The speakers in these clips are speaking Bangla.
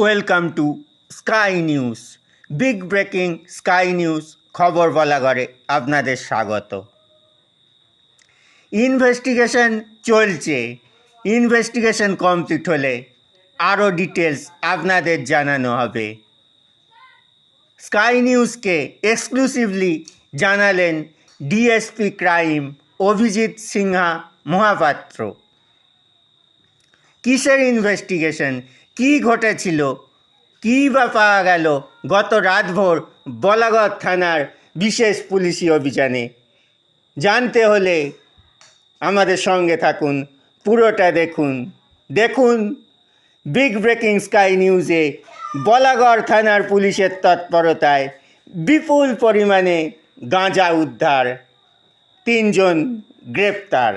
Welcome to sky news big breaking sky news খবর বলা করে আপনাদের স্বাগত। ইনভেস্টিগেশন চলছে। ইনভেস্টিগেশন কমপ্লিট হলে আরও ডিটেলস আপনাদের জানানো হবে। স্কাই নিউজকে এক্সক্লুসিভলি জানালেন ডিএসপি ক্রাইম অভিজিৎ সিনহা মহাপাত্র। কিসের ইনভেস্টিগেশন কী ঘটেছিল? কী বা পাওয়া গেল গত রাতভর বলাগড় থানার বিশেষ পুলিশি অভিযানে? জানতে হলে আমাদের সঙ্গে থাকুন, পুরোটা দেখুন। দেখুন বিগ ব্রেকিং স্কাই নিউজে বলাগড় থানার পুলিশের তৎপরতায় বিপুল পরিমাণে গাঁজা উদ্ধার, তিনজন গ্রেপ্তার।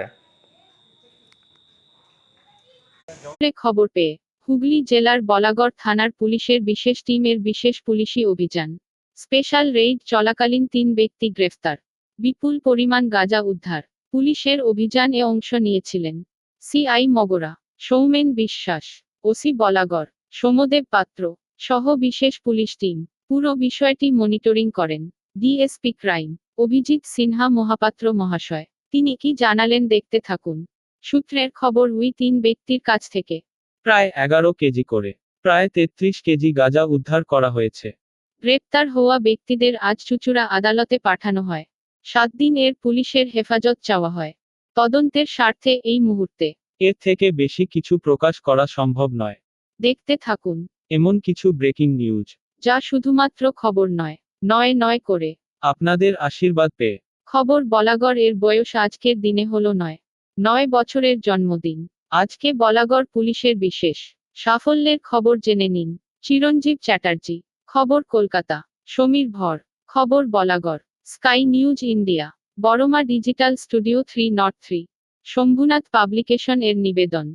খবর পেয়ে হুগলি জেলার বলাগড় থানার পুলিশের বিশেষ টিমের বিশেষ পুলিশি অভিযান। স্পেশাল রেইড চলাকালীন তিন ব্যক্তি গ্রেফতার। বিপুল পরিমাণ গাঁজা উদ্ধার। পুলিশের অভিযানে অংশ নিয়েছিলেন। সিআই মগরা, সৌমেন বিশ্বাস, ওসি বলাগড়, সোমদেব পাত্র সহ বিশেষ পুলিশ টিম। পুরো বিষয়টি মনিটরিং করেন। ডিএসপি ক্রাইম, অভিজিৎ সিনহা মহাপাত্র মহাশয়। তিনি কি জানালেন দেখতে থাকুন। সূত্রের খবর উই তিন ব্যক্তির কাছ থেকে প্রায় এগারো কেজি করে। প্রায় তেত্রিশ কেজি গাঁজা উদ্ধার করা হয়েছে। গ্রেপ্তার হওয়া ব্যক্তিদের আজ চুচুড়া আদালতে পাঠানো হয়। সাত দিন এর পুলিশের হেফাজত চাওয়া হয়। তদন্তের স্বার্থে এই মুহূর্তে। এর থেকে বেশি কিছু প্রকাশ করা সম্ভব নয়। দেখতে থাকুন। এমন কিছু ব্রেকিং নিউজ। যা শুধুমাত্র খবর নয় নয় নয় করে। আপনাদের আশীর্বাদ পেয়ে। খবর বলাগড় এর বয়স আজকের দিনে হলো নয় নয় বছরের জন্মদিন। আজকে বলাগড় পুলিশের বিশেষ সাফল্যের খবর জেনে নিন। চিরঞ্জীব চ্যাটার্জি, খবর কলকাতা। সমীর ভর, খবর Balagarh. Sky news India, Boroma digital studio three not three. Shambhunath publication এর নিবেদন।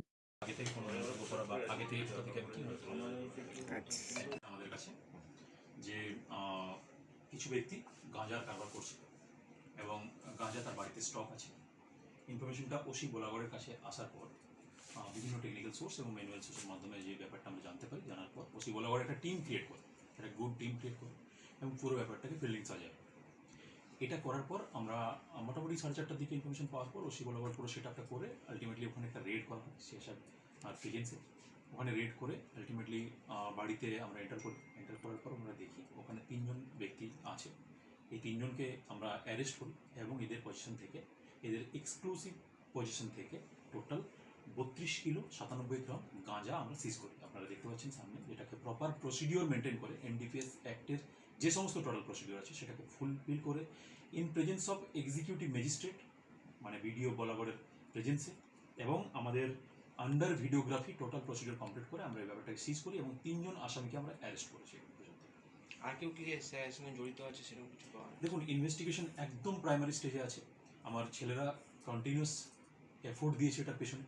কাছে ব্যক্তি গাঁজার কারবার করছে এবং গাঁজা তার বাড়িতে স্টক আছে ইনফরমেশনটা ওসি বোলাগড়ের কাছে আসার পর বিভিন্ন টেকনিক্যাল সোর্স এবং ম্যানুয়াল সোর্সের মাধ্যমে যে ব্যাপারটা আমরা জানতে পারি, জানার পর ওসি বোলাগড় একটা টিম ক্রিয়েট করে, একটা গুড টিম ক্রিয়েট করে এবং পুরো ব্যাপারটাকে ফিল্ডিং সাজায় এটা করার পর আমরা মোটামুটি সাড়ে চারটার দিকে ইনফরমেশন পাওয়ার পর ওসি বলাবার পুরো সেট আপটা করে আলটিমেটলি ওখানে একটা রেড করা হয় সিএসআর আর ফ্রিজেন্সে ওখানে রেড করে আলটিমেটলি বাড়িতে আমরা এন্টার করি। এন্টার করার পর আমরা দেখি ওখানে তিনজন ব্যক্তি আছে। এই তিনজনকে আমরা অ্যারেস্ট করি এবং এদের পজিশন থেকে, এদের এক্সক্লুসিভ পজিশন থেকে টোটাল বত্রিশ কিলো সাতানব্বই গ্রাম গাঁজা আমরা সিজ করি। আপনারা দেখতে পাচ্ছেন সামনে যেটাকে প্রপার প্রসিডিওর মেনটেন করে। এনডিপিএস অ্যাক্টের যে সমস্ত টোটাল প্রসিডিওর আছে সেটাকে ফুলফিল করে in presence of executive magistrate মানে ভিডিও বলাগড়ের প্রেজেন্সে এবং আমাদের under videography total procedure complete করে আমরা এই ব্যাপারটাকে সিজ করি এবং তিনজন আসামিকে আমরা অ্যারেস্ট করেছি। আর কেউ কি এর সঙ্গে জড়িত আছে সেরকম কিছু দেখুন ইনভেস্টিগেশন একদম প্রাইমারি স্টেজে আছে। আমার ছেলেরা কন্টিনিউয়াস এফোর্ট দিয়েছে এটার পেছনে।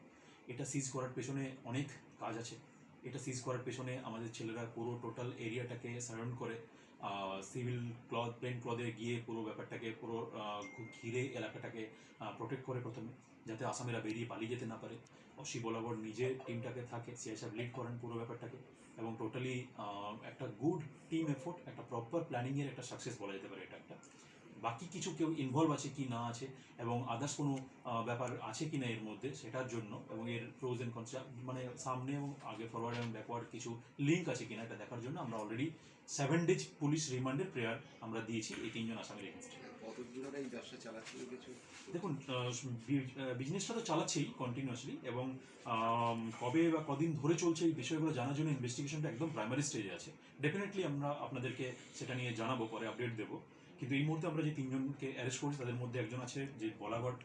এটা সিজ করার পেছনে অনেক কাজ আছে। এটা সিজ করার পেছনে আমাদের ছেলেরা পুরো টোটাল এরিয়াটাকে সারাউন্ড করে সিভিল ক্লথ প্লেন ক্লথে গিয়ে পুরো ব্যাপারটাকে, পুরো ঘিরে এলাকাটাকে প্রোটেক্ট করে প্রথমে, যাতে আসামিরা বেরিয়ে পালিয়ে যেতে না পারে। অসি বলাবর নিজে টিমটাকে থাকে সিএসএফ লিড করেন পুরো ব্যাপারটাকে এবং টোটালি একটা গুড টিম এফোর্ট একটা প্রপার প্ল্যানিংয়ের একটা সাকসেস বলা যেতে পারে এটা একটা। বাকি কিছু কেউ ইনভলভ আছে কি না আছে এবং আদার্স কোনো ব্যাপার আছে কি না এর মধ্যে সেটার জন্য এবং এর প্রোজ এন্ড কনস মানে সামনে এবং আগে ফরওয়ার্ড এবং ব্যাকওয়ার্ড কিছু লিঙ্ক আছে কিনা এটা দেখার জন্য আমরা অলরেডি সেভেন ডেজ পুলিশ রিমান্ডের প্রেয়ার আমরা দিয়েছি এই তিনজন আসামির এগেনস্টে দেখুন বিজনেসটা তো চালাচ্ছেই কন্টিনিউয়াসলি এবং কবে বা কদিন ধরে চলছে এই বিষয়গুলো জানার জন্য ইনভেস্টিগেশনটা একদম প্রাইমারি স্টেজে আছে। ডেফিনেটলি আমরা আপনাদেরকে সেটা নিয়ে জানাব পরে আপডেট দেবো। কিন্তু এই মুহূর্তে আমরা যে তিনজনকে অ্যারেস্ট করেছি তাদের মধ্যে একজন আছে যে বলাগড়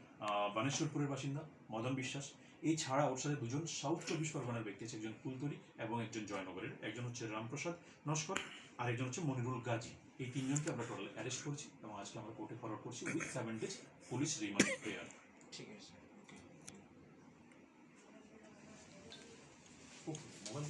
বানেশ্বরপুরের বাসিন্দা মদন বিশ্বাস। এছাড়া ওর সাথে দুজন সাউথ চব্বিশ পরগনার ব্যক্তি আছে একজন কুলতরি এবং একজন জয়নগরের। একজন হচ্ছে রামপ্রসাদ নস্কর আর একজন হচ্ছে মনিরুল গাজী। এই তিনজনকে আমরা টোটাল অ্যারেস্ট করছি এবং আজকে আমরা কোর্টে ফরওয়ার্ড করছি with seven days police remand prayer ঠিক আছে। ওকে মোবাইল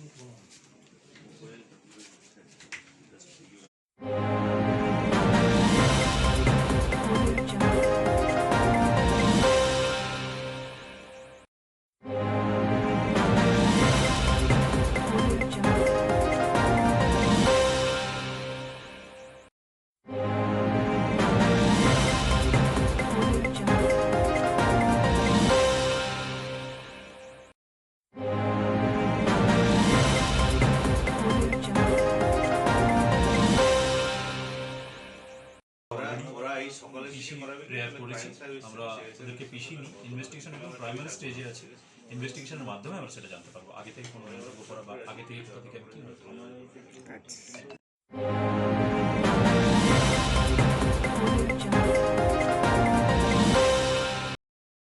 ওরা এই সকালে পিসি প্রেয়ার করেছি। আমরা ওদেরকে পিসি নিই। ইনভেস্টিগেশন একদম প্রাইমারি স্টেজে আছে। ইনভেস্টিগেশনের মাধ্যমে আমরা সেটা জানতে পারব। আগে থেকে কোনো করা বা আগে থেকে আমি কী আচ্ছা।